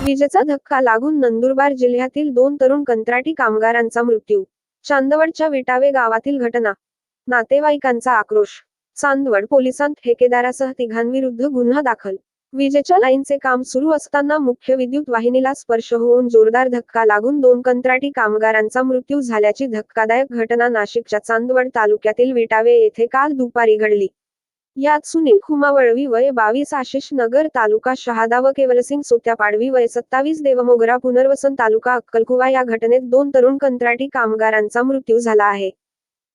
विजेचा धक्का लागून नंदुरबार जिल्ह्यातील दोन तरुण कंत्राटी कामगारांचा मृत्यू. चांदवडच्या विटावे गावातील घटना. नातेवाईकांचा आक्रोश. चांदवड पोलिसांत ठेकेदारासह तिघांविरुद्ध गुन्हा दाखल. विजेच्या लाईनचे काम सुरू असताना मुख्य विद्युत वाहिनीला स्पर्श होऊन जोरदार धक्का लागून दोन कंत्राटी कामगारांचा मृत्यू झाल्याची धक्कादायक घटना नाशिकच्या चांदवड तालुक्यातील विटावे येथे काल दुपारी घडली. यात सुनील खुमावळवी वय बावीस आशिष नगर तालुका शहादा व केवलसिंग सोत्या पाडवी वय सत्तावीस देवमोगरा पुनर्वसन तालुका अक्कलकुवा या घटनेत दोन तरुण कंत्राटी कामगारांचा मृत्यू झाला आहे.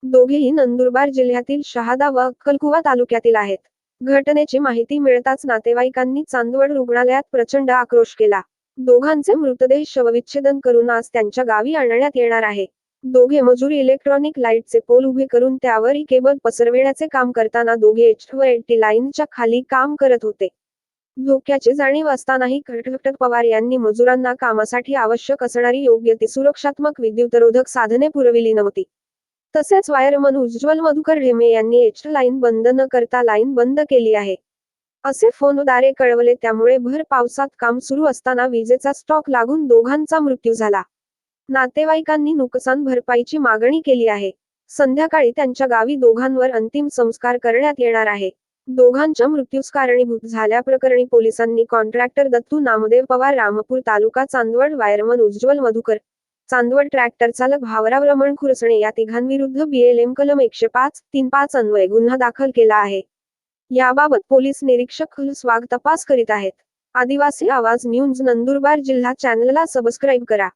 दोघेही नंदुरबार जिल्ह्यातील शहादा व अक्कलकुवा तालुक्यातील आहेत. घटनेची माहिती मिळताच नातेवाईकांनी चांदवड रुग्णालयात प्रचंड आक्रोश केला. दोघांचे मृतदेह शवविच्छेदन करून आज त्यांच्या गावी आणण्यात येणार आहे. दोघे मजूर इलेक्ट्रॉनिक लाईटचे पोल उभे करून त्यावर केबल पसरविण्याचे काम करताना दोघे एच व एटी लाईनच्या खाली काम करत होते. धोक्याचे जाणीव असतानाही खटखटक पवार यांनी मजुरांना कामासाठी आवश्यक असणारी योग्य ती सुरक्षात्मक विद्युतरोधक साधने पुरविली नव्हती. तसेच वायरमन उज्ज्वल मधुकर ढेमे यांनी एच लाईन बंद न करता लाईन बंद केली आहे. असे फोनद्वारे कळवले त्यामुळे भर पावसात काम सुरू असताना विजेचा स्टॉक लागून दोघांचा मृत्यू झाला. नातेवाईकांनी नुकसान भरपाईची मागणी केली आहे. संध्याकाळी त्यांच्या गावी दोघांवर अंतिम संस्कार करण्यात येणार आहे. दोघांच्या मृत्यूस कारणीभूत झाल्याप्रकरणी पोलिसांनी contractor Dattu Namdev Pawar Rampur taluka Chandwad wireman Ujjwal Madhukar Chandwad tractor चालक भावराव रमण खुरसणे या तिघांविरुद्ध बीएलएम कलम एकशे पाच तीन पाच अन्वये गुन्हा दाखल केला आहे. याबाबत पोलीस निरीक्षक स्वाग तपास करीत आहेत. आदिवासी आवाज न्यूज नंदुरबार जिल्हा चॅनलला सबस्क्राईब करा.